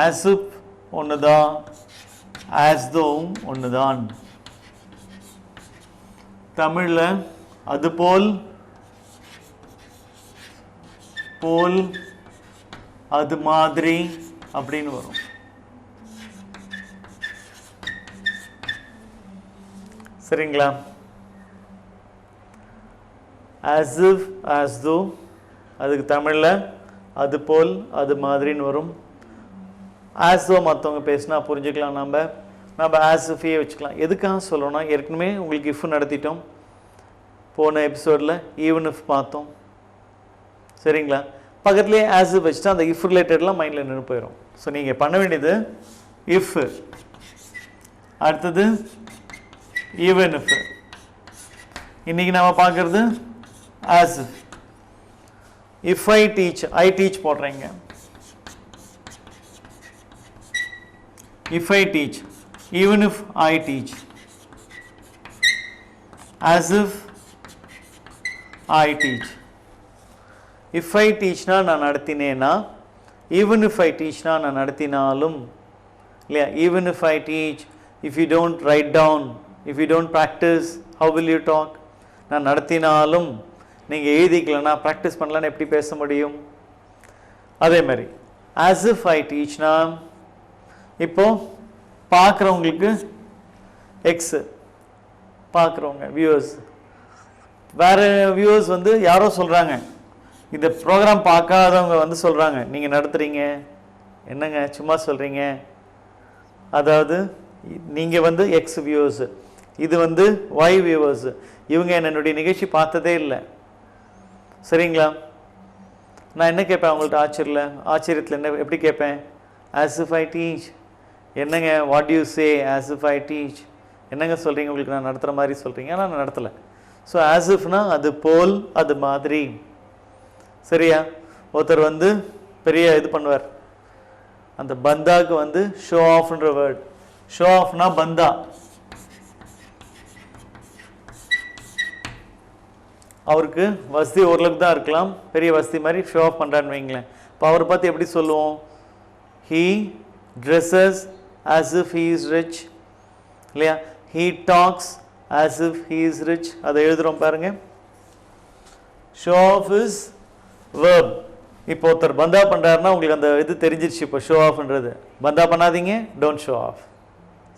ஆசுப் ஒன்று தான் ஆஸ் தோவும் ஒன்று தான் தமிழில் அதுபோல் போல் அது மாதிரி அப்படின்னு வரும். சரிங்களா? ஆஸ் இஃப் ஆஸ் தோ அதுக்கு தமிழில் அது போல் அது மாதிரின்னு வரும். As மற்றவங்க பேசினா புரிஞ்சுக்கலாம் நம்ம. நம்ம ஆஸ் ஃபீயை வச்சுக்கலாம். எதுக்காக சொல்லணும்னா ஏற்கனவே உங்களுக்கு if நடத்திட்டோம். போன எபிசோடில் ஈவன் இஃப் பார்த்தோம். சரிங்களா? பக்கத்துலேயே ஆஸ் வச்சுட்டா அந்த இஃப் ரிலேட்டட்லாம் மைண்டில் நின்று போயிடும் ஸோ நீங்கள் பண்ண வேண்டியது இஃப் அடுத்தது ஈவன் இஃப் இன்னைக்கு நம்ம பார்க்கறது as if I teach I teach போடுறீங்க. If I teach even if I teach as if I teach if I டீச்னா நான் நடத்தினேன்னா even இஃப் ஐ டீச்னா நான் நடத்தினாலும் இல்லையா? Even if I teach if you don't write down if you don't practice how will you talk நான் நடத்தினாலும் நீங்கள் எழுதிக்கலன்னா practice பண்ணலான்னு எப்படி பேச முடியும்? அதே மாதிரி ஆஸ் இஃப் ஐ டீச்னா இப்போ பார்க்குறவங்களுக்கு எக்ஸு பார்க்குறவங்க வியூவர்ஸ் வேறு வியூவர்ஸ் வந்து யாரோ சொல்கிறாங்க இந்த ப்ரோக்ராம் பார்க்காதவங்க வந்து சொல்கிறாங்க நீங்கள் நடத்துகிறீங்க என்னங்க சும்மா சொல்கிறீங்க அதாவது நீங்கள் வந்து எக்ஸ் வியூவர்ஸு இது வந்து ஒய் வியூவர்ஸு இவங்க என்னுடைய நிகழ்ச்சி பார்த்ததே இல்லை. சரிங்களா? நான் என்ன கேட்பேன் அவங்கள்ட்ட? ஆச்சரியில் ஆச்சரியத்தில் என்ன எப்படி கேட்பேன்? ஆஸ் இஃப் ஐ டீச் என்னங்க what you say as if I teach என்னங்க சொல்கிறீங்க உங்களுக்கு நான் நடத்துகிற மாதிரி சொல்கிறீங்க ஆனால் நான் நடத்தலை. ஸோ ஆஸ் இஃப்னா அது போல் அது மாதிரி. சரியா? ஒருத்தர் வந்து பெரிய இது பண்ணுவார். அந்த பந்தாவுக்கு வந்து ஷோ ஆஃப்ன்ற வேர்ட் ஷோ ஆஃப்னா பந்தா. அவருக்கு வசதி ஓரளவுக்கு தான் இருக்கலாம். பெரிய வசதி மாதிரி ஷோ ஆஃப் பண்ணுறான்னு வைங்களேன். இப்போ அவரை பார்த்து எப்படி சொல்லுவோம்? He dresses as if he is rich இல்லையா? He talks as if he is rich அதை எழுதுகிறோம் பாருங்க. Show off is verb. இப்போ ஒருத்தர் பந்தா பண்ணுறாருன்னா உங்களுக்கு அந்த இது தெரிஞ்சிருச்சு இப்போ ஷோ ஆஃப்ன்றது பந்தா பண்ணாதீங்க டோன்ட் ஷோ ஆஃப்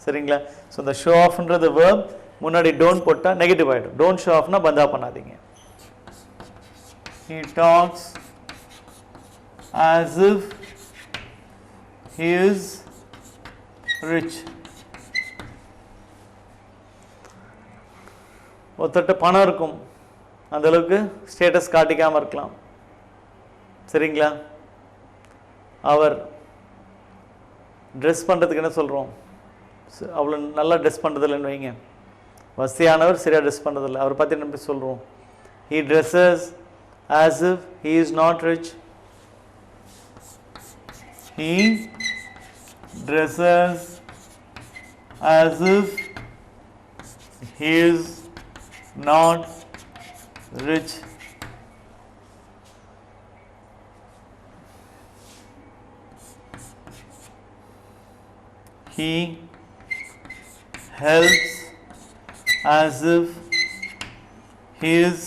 சரிங்களா? ஸோ இந்த ஷோ ஆஃப்ன்றது வேர்ப் முன்னாடி டோன்ட் போட்டால் நெகட்டிவ் ஆகிடும் டோன்ட் ஷோ ஆஃப்னா பந்தா பண்ணாதீங்க. He talks as if he is rich ஒருத்தட்ட பணம் இருக்கும். அந்தளவுக்கு ஸ்டேட்டஸ் காட்டிக்காமல் இருக்கலாம். சரிங்களா? அவர் ட்ரெஸ் பண்ணுறதுக்கு என்ன சொல்கிறோம் அவ்வளோ நல்லா ட்ரெஸ் பண்ணுறதில்லன்னு வைங்க. வசதியானவர் சரியாக ட்ரெஸ் பண்ணுறதில்ல அவரை பற்றி என்ன சொல்கிறோம் he dresses as if he is not rich he dresses as if he is not rich. He helps as if he is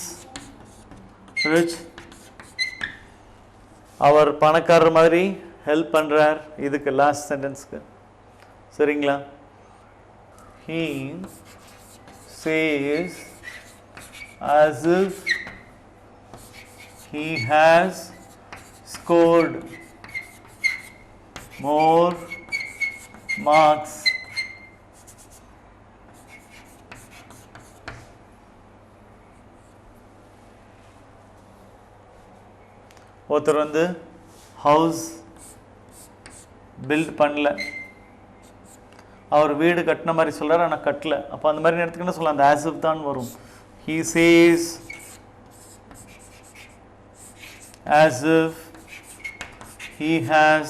rich. அவர் பணக்காரர் மாதிரி ஹெல்ப் பண்ணுறார் இதுக்கு லாஸ்ட் சென்டென்ஸ்க்கு சரிங்களா? He says as if he has scored more marks ஒருத்தர் வந்து house build பண்ணல அவர் வீடு கட்டின மாதிரி சொல்கிறார் ஆனால் கட்டலை. அப்போ அந்த மாதிரி நேரத்துக்கு என்ன சொல்லலாம்? அந்த ஆசிப் தான் வரும். He says as if he has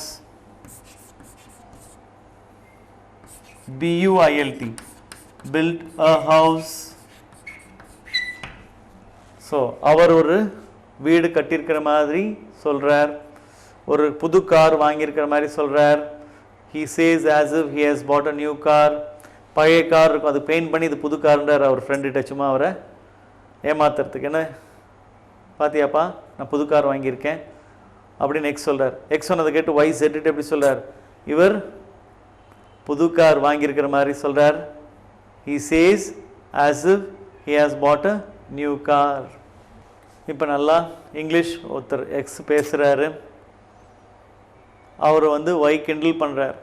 B-U-I-L-T built a house. So அவர் ஒரு வீடு கட்டியிருக்கிற மாதிரி சொல்கிறார் ஒரு புது கார் வாங்கியிருக்கிற மாதிரி சொல்கிறார் he says as if he has bought a new car பழைய கார் இருக்கும். அது பெயிண்ட் பண்ணி இது புது கார்ன்றார் அவர் ஃப்ரெண்டுகிட்ட சும்மா அவரை ஏமாத்துறதுக்கு. என்ன? பாத்தியாப்பா நான் புது கார் வாங்கியிருக்கேன். அப்படின்னு எக்ஸ் சொல்கிறார் எக்ஸ் சொன்னதை கேட்டு ஒய் செட்டுட்டு எப்படி சொல்கிறார் இவர் புது கார் வாங்கியிருக்கிற மாதிரி சொல்கிறார் he says as if he has bought a new car இப்போ நல்லா இங்கிலீஷ் ஒருத்தர் எக்ஸ் பேசுகிறாரு அவர் வந்து ஒய் கிண்டில் பண்ணுறார்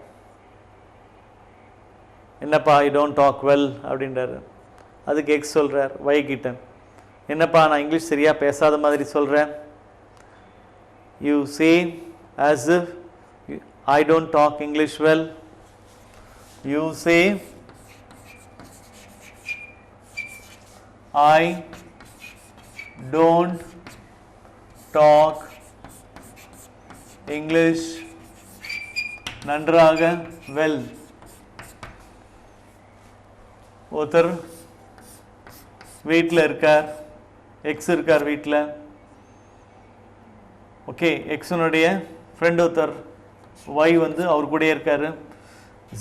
என்னப்பா ஐ டோன்ட் டாக் வெல் அப்படின்றாரு. அதுக்கு எக்ஸ் சொல்கிறார் வைகிட்டன் என்னப்பா நான் இங்கிலீஷ் சரியாக பேசாத மாதிரி சொல்கிறேன் you say as if I don't talk English well you say I don't talk English நன்றாக வெல் ஒருத்தர் வீட்டில் இருக்கார் எக்ஸ் இருக்கார் வீட்டில் ஓகே எக்ஸனுடைய ஃப்ரெண்ட் ஒருத்தர் ஒய் வந்து அவர் கூடயே இருக்கார்.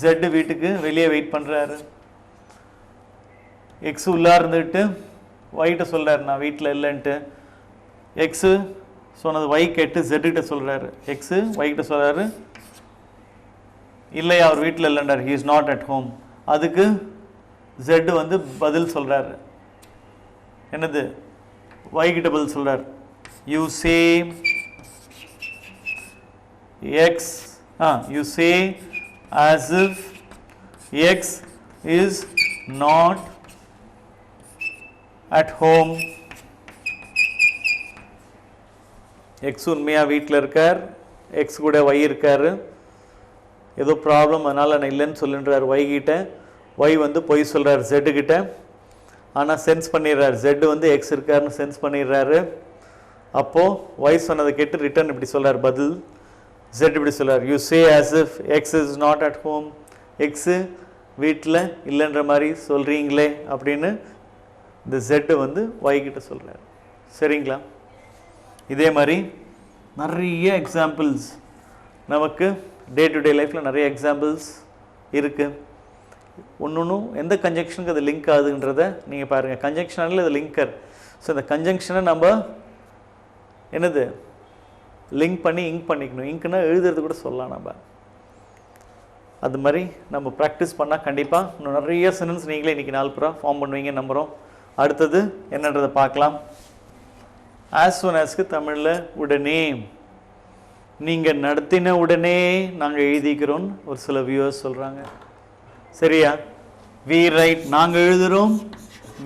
ஜெட்டு வீட்டுக்கு வெளியே வெயிட் பண்ணுறாரு எக்ஸ் உள்ளா இருந்துட்டு ஒய்கிட்ட சொல்கிறார் நான் வீட்டில் இல்லைன்ட்டு. எக்ஸு சொன்னது ஒய் கேட்டு ஜெட்டுக்கிட்ட சொல்கிறாரு எக்ஸு ஒய்கிட்ட சொல்கிறாரு இல்லையா அவர் வீட்டில் இல்லைன்றார். He is not at home அதுக்கு ஜெட்டு வந்து பதில் சொல்கிறாரு என்னது? வைகிட்ட பதில் சொல்கிறார் you say X ah you say as if X is not at home X உண்மையாக வீட்டில் இருக்கார்? எக்ஸ் கூட ஒய் இருக்கார். ஏதோ ப்ராப்ளம் அதனால் நான் இல்லைன்னு சொல்லுன்றார் வைகிட்ட ஒய் வந்து பொய் சொல்கிறார் ஜெட்டு கிட்ட. ஆனால் சென்ஸ் பண்ணிடுறாரு. ஜெட்டு வந்து எக்ஸ் இருக்காருன்னு சென்ஸ் பண்ணிடுறாரு. அப்போது ஒய் சொன்னதை கேட்டு ரிட்டர்ன் இப்படி சொல்கிறார் பதில். ஜெட் இப்படி சொல்கிறார் you say as if X is not at home X வீட்டில் இல்லைன்ற மாதிரி சொல்கிறீங்களே அப்படின்னு இந்த ஜெட்டு வந்து ஒய் கிட்ட சொல்கிறார் சரிங்களா? இதே மாதிரி நிறைய எக்ஸாம்பிள்ஸ் நமக்கு டே டு டே லைஃப்பில் நிறைய எக்ஸாம்பிள்ஸ் இருக்குது ஒன்றும் எந்த கன்ஜங்ஷனுக்கு அது லிங்க் ஆகுதுன்றத நீங்கள் பாருங்கள் கன்ஜங்ஷனில் இது லிங்கர் ஸோ இந்த கன்ஜங்ஷனை நம்ம என்னது? லிங்க் பண்ணி இங்க் பண்ணிக்கணும். இங்க்னா எழுதுறது கூட சொல்லலாம் நம்ம. அது மாதிரி நம்ம ப்ராக்டிஸ் பண்ணால் கண்டிப்பாக இன்னும் நிறைய சென்டென்ஸ் நீங்களே இன்றைக்கி நாலு புறா ஃபார்ம் பண்ணுவீங்க நம்புகிறோம் அடுத்தது என்னன்றதை பார்க்கலாம். ஆஸ் ஒன் ஆஸ்க்கு தமிழில் உடனே நீங்கள் நடத்தின உடனே நாங்கள் எழுதிக்கிறோன்னு ஒரு சில வியூவர்ஸ் சொல்கிறாங்க சரியா? வி ரைட் நாங்கள் எழுதுகிறோம்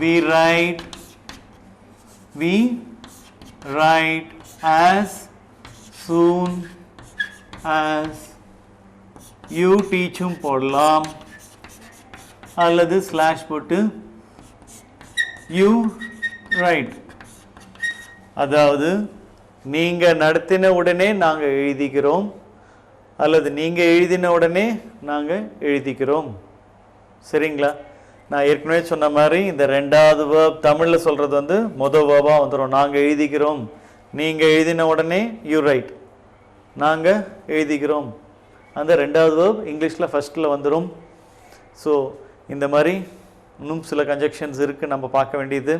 we write we write as soon as you டீச்சும் போடலாம். அல்லது ஸ்லாஷ் போட்டு யூ ரைட் அதாவது நீங்கள் நடத்தின உடனே நாங்கள் எழுதிக்கிறோம். அல்லது நீங்கள் எழுதின உடனே நாங்கள் எழுதிக்கிறோம். சரிங்களா? நான் ஏற்கனவே சொன்ன மாதிரி இந்த ரெண்டாவது வேர்ப் தமிழில் சொல்கிறது வந்து மொதல் வேர்பாக வந்துடும் நாங்கள் எழுதிக்கிறோம். நீங்கள் எழுதின உடனே யூ ரைட் நாங்கள் எழுதிக்கிறோம். அந்த ரெண்டாவது வேர்ப் இங்கிலீஷில் ஃபஸ்ட்டில் வந்துடும் ஸோ இந்த மாதிரி இன்னும் சில கன்ஜெக்ஷன்ஸ் இருக்குது நம்ம பார்க்க வேண்டியது.